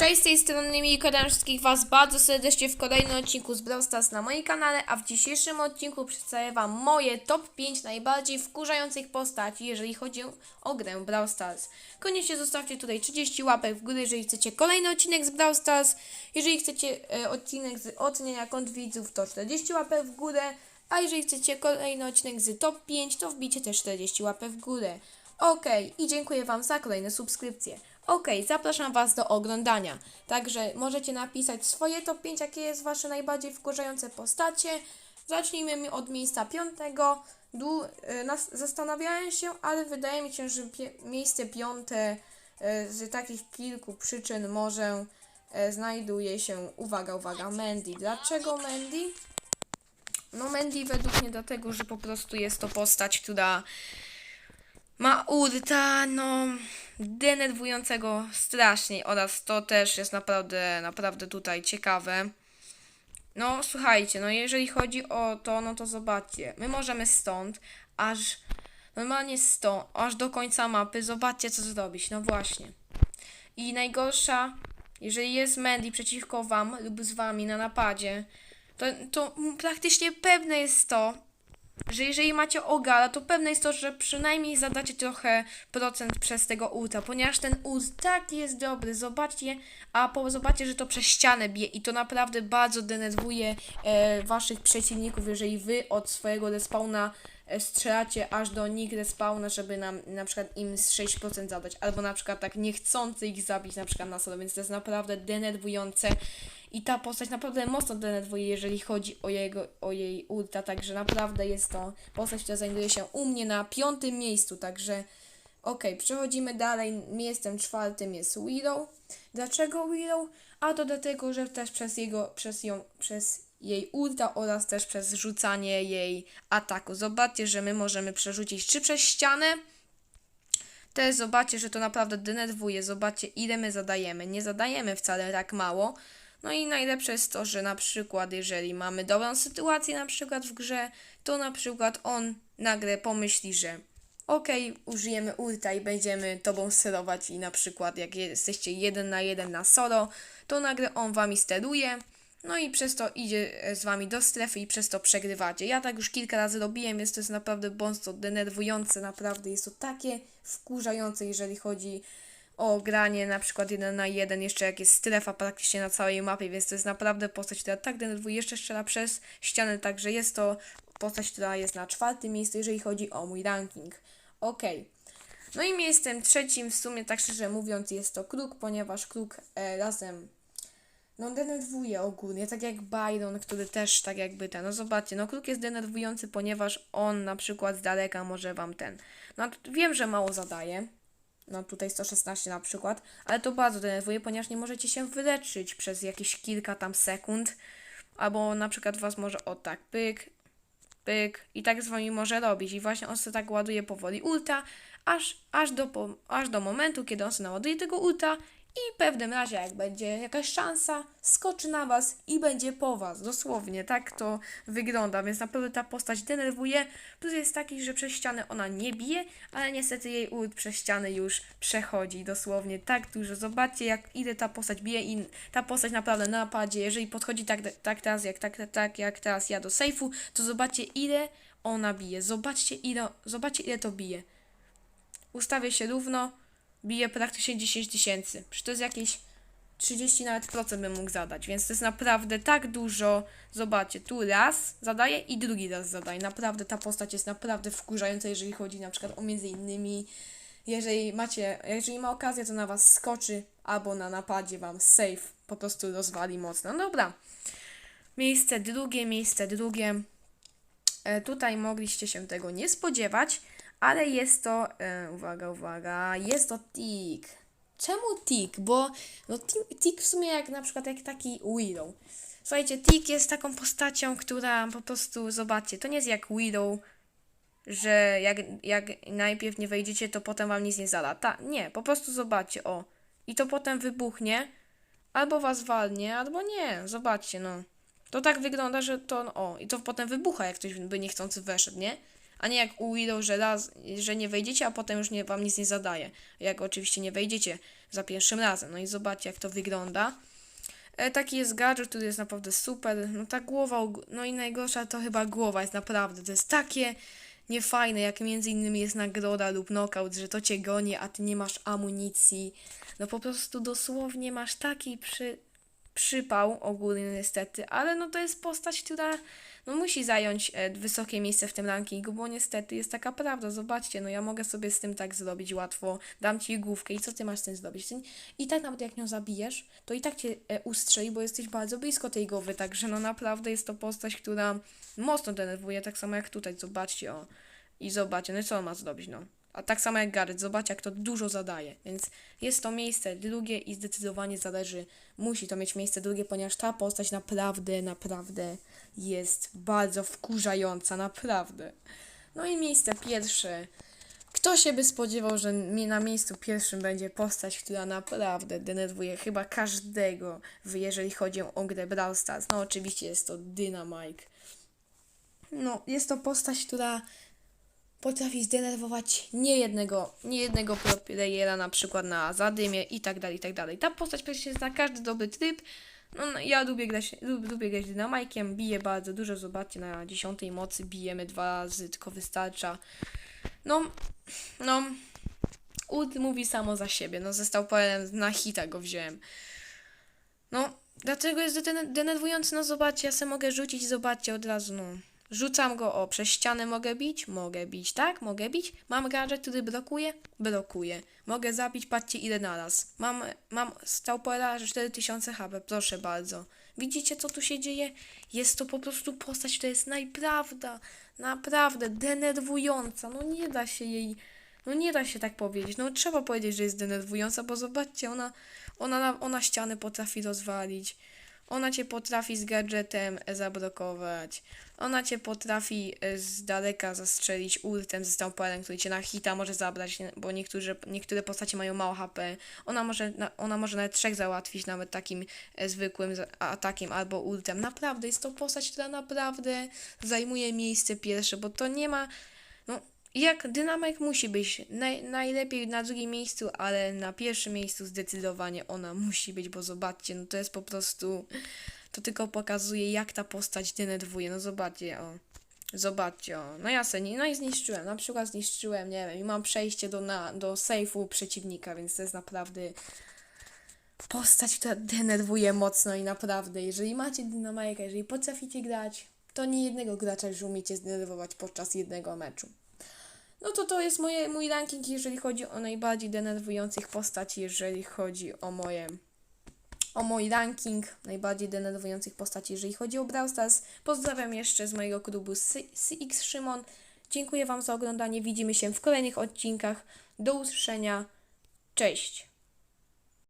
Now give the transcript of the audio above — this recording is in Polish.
Cześć, z tej strony witam wszystkich Was bardzo serdecznie w kolejnym odcinku z Brawl Stars na moim kanale, a w dzisiejszym odcinku przedstawię Wam moje top 5 najbardziej wkurzających postaci, jeżeli chodzi o grę Brawl Stars. Koniecznie zostawcie tutaj 30 łapek w górę, jeżeli chcecie kolejny odcinek z Brawl Stars. Jeżeli chcecie e, odcinek z oceniania kont widzów, to 40 łapek w górę, a jeżeli chcecie kolejny odcinek z top 5, to wbicie też 40 łapek w górę. Okej, i dziękuję Wam za kolejne subskrypcje. Okej, zapraszam Was do oglądania. Także możecie napisać swoje top 5, jakie jest Wasze najbardziej wkurzające postacie. Zacznijmy od miejsca piątego. Du, y, nas, zastanawiałem się, ale wydaje mi się, że pie, miejsce piąte y, z takich kilku przyczyn może y, znajduje się, uwaga, uwaga, Mandy. Dlaczego Mandy? No Mandy według mnie dlatego, że po prostu jest to postać, która ma ulta, no, denerwującego strasznie oraz to też jest naprawdę, naprawdę tutaj ciekawe. No, słuchajcie, no jeżeli chodzi o to, no to zobaczcie, my możemy stąd aż, normalnie stąd, aż do końca mapy, zobaczcie co zrobić, no właśnie. I najgorsza, jeżeli jest Mandy przeciwko wam lub z wami na napadzie, to, to praktycznie pewne jest to, że jeżeli macie ogala, to pewne jest to, że przynajmniej zadacie trochę procent przez tego ulta, ponieważ ten ult tak jest dobry, zobaczcie, a po, zobaczcie, że to przez ścianę bije i to naprawdę bardzo denerwuje e, waszych przeciwników, jeżeli wy od swojego respawna e, strzelacie aż do nich respawna, żeby nam na przykład im z 6% zadać, albo na przykład tak niechcący ich zabić na przykład na solo, więc to jest naprawdę denerwujące i ta postać naprawdę mocno denerwuje, jeżeli chodzi o, jego, o jej ulta, także naprawdę jest to postać, która znajduje się u mnie na piątym miejscu, także okej, przechodzimy dalej, miejscem czwartym jest Willow. Dlaczego Willow? A to dlatego, że też przez jego, przez ją, przez jej ulta oraz też przez rzucanie jej ataku. Zobaczcie, że my możemy przerzucić czy przez ścianę, też zobaczcie, że to naprawdę denerwuje. Zobaczcie, ile my zadajemy. Nie zadajemy wcale tak mało. No i najlepsze jest to, że na przykład, jeżeli mamy dobrą sytuację na przykład w grze, to na przykład on nagle pomyśli, że okej, użyjemy ulta i będziemy tobą sterować i na przykład jak jesteście jeden na jeden na solo, to nagle on wami steruje. No i przez to idzie z wami do strefy i przez to przegrywacie. Ja tak już kilka razy robiłem, jest to jest naprawdę bądź denerwujące, naprawdę jest to takie wkurzające, jeżeli chodzi o granie na przykład jeden na jeden, jeszcze jak jest strefa praktycznie na całej mapie, więc to jest naprawdę postać, która tak denerwuje, jeszcze strzela przez ścianę, także jest to postać, która jest na czwartym miejscu, jeżeli chodzi o mój ranking. Okej. No i miejscem trzecim w sumie, tak szczerze mówiąc, jest to Kruk, ponieważ Kruk e, razem no denerwuje ogólnie, tak jak Byron, który też tak jakby ten, no zobaczcie, no Kruk jest denerwujący, ponieważ on na przykład z daleka może wam ten, no wiem, że mało zadaje, no tutaj 116 na przykład, ale to bardzo denerwuje, ponieważ nie możecie się wyleczyć przez jakieś kilka tam sekund, albo na przykład was może o tak pyk, pyk i tak z wami może robić. I właśnie on sobie tak ładuje powoli ulta, aż, aż, do, aż do momentu, kiedy on sobie naładuje tego ulta i w pewnym razie, jak będzie jakaś szansa, skoczy na was i będzie po was. Dosłownie, tak to wygląda, więc naprawdę ta postać denerwuje. Plus jest taki, że przez ścianę ona nie bije, ale niestety jej ult przez ścianę już przechodzi. Dosłownie tak dużo. Zobaczcie, jak ile ta postać bije i ta postać naprawdę na napadzie, jeżeli podchodzi tak, tak teraz, jak, tak, tak jak teraz ja do sejfu, to zobaczcie ile ona bije. Zobaczcie ile, zobaczcie ile to bije. Ustawię się równo, bije praktycznie 10 tysięcy. Przecież to jest jakieś 30 nawet procent bym mógł zadać, więc to jest naprawdę tak dużo. Zobaczcie, tu raz zadaje i drugi raz zadaje. Naprawdę ta postać jest naprawdę wkurzająca, jeżeli chodzi na przykład o między innymi jeżeli macie, jeżeli ma okazję, to na was skoczy, albo na napadzie wam safe po prostu rozwali mocno. No dobra. Miejsce drugie, miejsce drugie. E, tutaj mogliście się tego nie spodziewać, ale jest to, e, uwaga, uwaga, jest to Tik. Czemu Tik? Bo no, Ti- Tik w sumie jak na przykład jak taki Willow. Słuchajcie, Tik jest taką postacią, która po prostu, zobaczcie, to nie jest jak Willow, że jak, jak najpierw nie wejdziecie, to potem wam nic nie zada. Ta, nie, po prostu zobaczcie, o. I to potem wybuchnie, albo was walnie, albo nie. Zobaczcie, no. To tak wygląda, że to, no, o, i to potem wybucha, jak ktoś by niechcący weszedł, nie? A nie jak u Willow, że raz, że nie wejdziecie, a potem już nie, wam nic nie zadaje. Jak oczywiście nie wejdziecie za pierwszym razem. No i zobaczcie, jak to wygląda. E, taki jest gadżet, który jest naprawdę super. No ta głowa, no i najgorsza to chyba głowa jest naprawdę. To jest takie niefajne, jak między innymi jest nagroda lub knockout, że to cię goni, a ty nie masz amunicji. No po prostu dosłownie masz taki przy, przypał ogólny niestety, ale no to jest postać, która no musi zająć e, wysokie miejsce w tym rankingu, bo niestety jest taka prawda, zobaczcie, no ja mogę sobie z tym tak zrobić łatwo, dam ci główkę i co ty masz z tym zrobić? I tak nawet jak nią zabijesz, to i tak cię e, ustrzeli, bo jesteś bardzo blisko tej głowy, także no naprawdę jest to postać, która mocno denerwuje, tak samo jak tutaj, zobaczcie, o. I zobaczcie, no co on ma zrobić, no. A tak samo jak Gareth, zobaczcie jak to dużo zadaje. Więc jest to miejsce drugie i zdecydowanie zależy, musi to mieć miejsce drugie, ponieważ ta postać naprawdę, naprawdę jest bardzo wkurzająca, naprawdę. No i miejsce pierwsze. Kto się by spodziewał, że na miejscu pierwszym będzie postać, która naprawdę denerwuje chyba każdego, jeżeli chodzi o grę Brawl Stars. No oczywiście jest to Dynamite. No, jest to postać, która potrafi zdenerwować niejednego, niejednego pro na przykład na zadymie i tak dalej, i tak dalej. Ta postać przecież zna każdy dobry tryb. No, no, ja lubię grać, lub, lubię grać dynamajkiem, biję bardzo dużo, zobaczcie, na dziesiątej mocy bijemy dwa razy, tylko wystarcza. No, no, ult mówi samo za siebie, no został powiem, na hita go wziąłem. No, dlaczego jest denerwujący? No zobaczcie, ja sobie mogę rzucić, zobaczcie od razu, no. Rzucam go, o, przez ścianę mogę bić? Mogę bić, tak? Mogę bić. Mam gadżet, który blokuje? Blokuje. Mogę zabić, patrzcie ile naraz. Mam, mam Staupera, że 4000 HP, proszę bardzo. Widzicie, co tu się dzieje? Jest to po prostu postać, która jest najprawda, naprawdę denerwująca. No nie da się jej, no nie da się tak powiedzieć. No trzeba powiedzieć, że jest denerwująca, bo zobaczcie, ona, ona, na- ona ściany potrafi rozwalić. Ona cię potrafi z gadżetem zablokować. Ona cię potrafi e, z daleka zastrzelić ultem ze stamperem, który cię na hita może zabrać, bo niektórzy, niektóre postacie mają mało HP. Ona może, na, ona może nawet trzech załatwić, nawet takim e, zwykłym atakiem albo ultem. Naprawdę jest to postać, która naprawdę zajmuje miejsce pierwsze, bo to nie ma. Jak dynamik musi być naj, najlepiej na drugim miejscu, ale na pierwszym miejscu zdecydowanie ona musi być, bo zobaczcie, no to jest po prostu. To tylko pokazuje, jak ta postać denerwuje. No zobaczcie, o. Zobaczcie, o. No ja se no i zniszczyłem. Na przykład zniszczyłem, nie wiem, i mam przejście do, na, do sejfu przeciwnika, więc to jest naprawdę postać, która denerwuje mocno i naprawdę, jeżeli macie dynamajkę, jeżeli potraficie grać, to nie jednego gracza już umiecie zdenerwować podczas jednego meczu. No to to jest moje, mój ranking, jeżeli chodzi o najbardziej denerwujących postaci, jeżeli chodzi o moje o mój ranking najbardziej denerwujących postaci, jeżeli chodzi o Brawl Stars. Pozdrawiam jeszcze z mojego klubu CX Szymon. Dziękuję Wam za oglądanie. Widzimy się w kolejnych odcinkach. Do usłyszenia. Cześć.